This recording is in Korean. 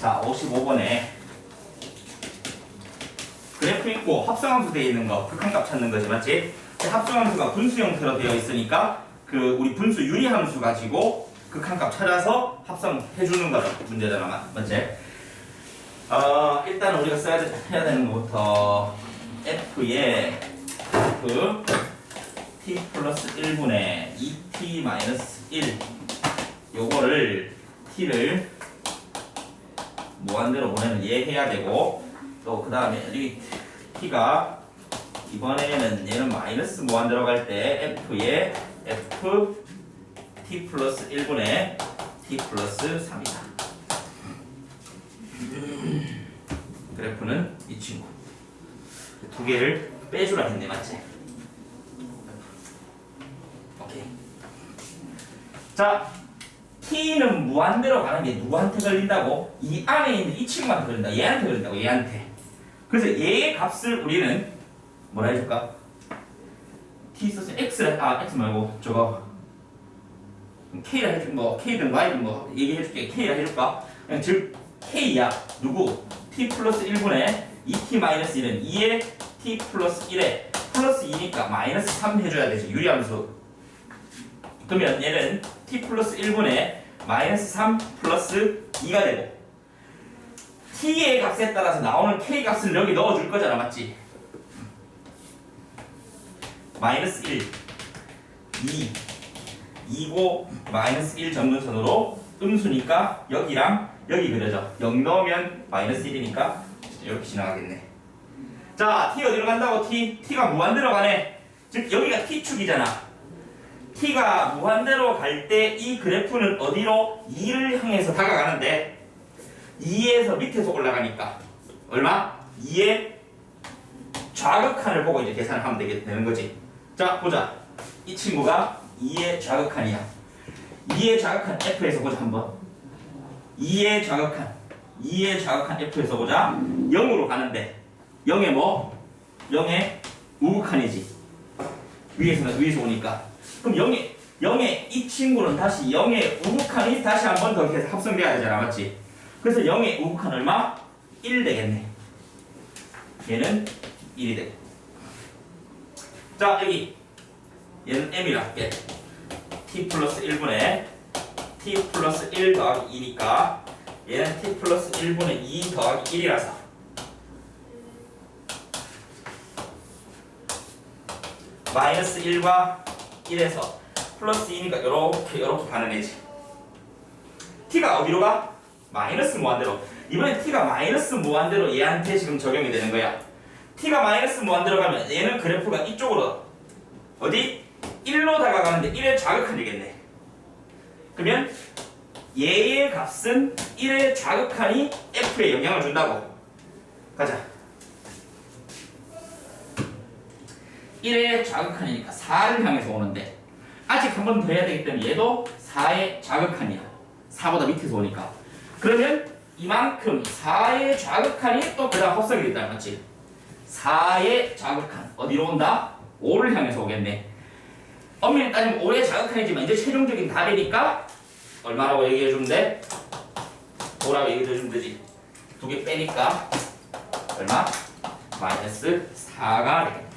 자, 55번에 그래프 있고 합성함수 되어 있는 거, 극한값 찾는 거지, 맞지? 그 합성함수가 분수 형태로 되어 있으니까 그 우리 분수 유리함수 가지고 극한값 찾아서 합성해 주는 거라 문제잖아, 맞- 맞지? 어, 일단 우리가 써야 돼, 해야 되는 것부터 f에 f t 플러스 1분의 2t 마이너스 1 요거를 t를 무한대로 보내는 예해야 되고 또 그 다음에 여기 t가 이번에는 얘는 마이너스 무한대로 갈 때 f에 f t 플러스 1분의 t 플러스 3이다. 그래프는 이 친구. 두 개를 빼주라 했네 맞지? 오케이. 자 t는 무한대로 가는 게 누구한테 걸린다고? 이 안에 있는 이 친구한테 걸린다 얘한테 걸린다고 얘한테 그래서 얘의 값을 우리는 뭐라 해줄까? t 써서 x를 아 x 말고 저거 k라 해줄 뭐 k든 y든 뭐 얘기해줄게 k라 해줄까? 즉 k야 누구? t 플러스 1분의 2t 마이너스 1은 2의 t 플러스 1에 플러스 2니까 마이너스 3 해줘야 되지 유리함수 그러면 얘는 t 플러스 1분의 마이너스 3 플러스 2가 되고 t의 값에 따라서 나오는 k 값을 여기 넣어줄 거잖아 맞지? 마이너스 1 2 2고 마이너스 1 점근선으로 음수니까 여기랑 여기 그려져. 0 넣으면 마이너스 1이니까 이렇게 지나가겠네. 자 t 어디로 간다고? t? t가 무한대로 가네. 즉 여기가 t축이잖아 t가 무한대로 갈 때 이 그래프는 어디로? 2를 향해서 다가가는데 2에서 밑에서 올라가니까 얼마? 2의 좌극한을 보고 이제 계산을 하면 되게 되는 거지. 자 보자. 이 친구가 2의 좌극한이야. 2의 좌극한 F에서 보자 한번. 2의 좌극한. 2의 좌극한 F에서 보자. 0으로 가는데. 0의 뭐? 0의 우극한이지. 위에서 위에서 오니까 그럼 0의 0의 이 친구는 다시 0의 우극한이 다시 한 번더 해서 합성돼야 되잖아 맞지? 그래서 0의 우극한 얼마? 1 되겠네. 얘는 1이 되고 자 여기 얘는 m이라. 할게 t 플러스 1분의 t 플러스 1 더하기 2니까 얘는 t 플러스 1분의 2 더하기 1이라서. 마이너스 1과 1에서 플러스 2니까 요렇게 요렇게 가는 애지. t가 어디로 가? 마이너스 무한대로. 이번에 t가 마이너스 무한대로 얘한테 지금 적용이 되는 거야. t가 마이너스 무한대로 가면 얘는 그래프가 이쪽으로 어디? 1로 다가가는데 1의 좌극한이겠네. 그러면 얘의 값은 1의 좌극한이 f에 영향을 준다고. 가자 1의 좌극한이니까 4를 향해서 오는데 아직 한 번 더 해야 되기 때문에 얘도 4의 좌극한이야 4보다 밑에서 오니까 그러면 이만큼 4의 좌극한이 또 그다음 합성이 됐다 맞지? 4의 좌극한 어디로 온다? 5를 향해서 오겠네 엄밀히 따지면 5의 좌극한이지만 이제 최종적인 답이니까 얼마라고 얘기해 주면 돼? 5라고 얘기해 주면 되지 두 개 빼니까 얼마? 마이너스 4가 되겠다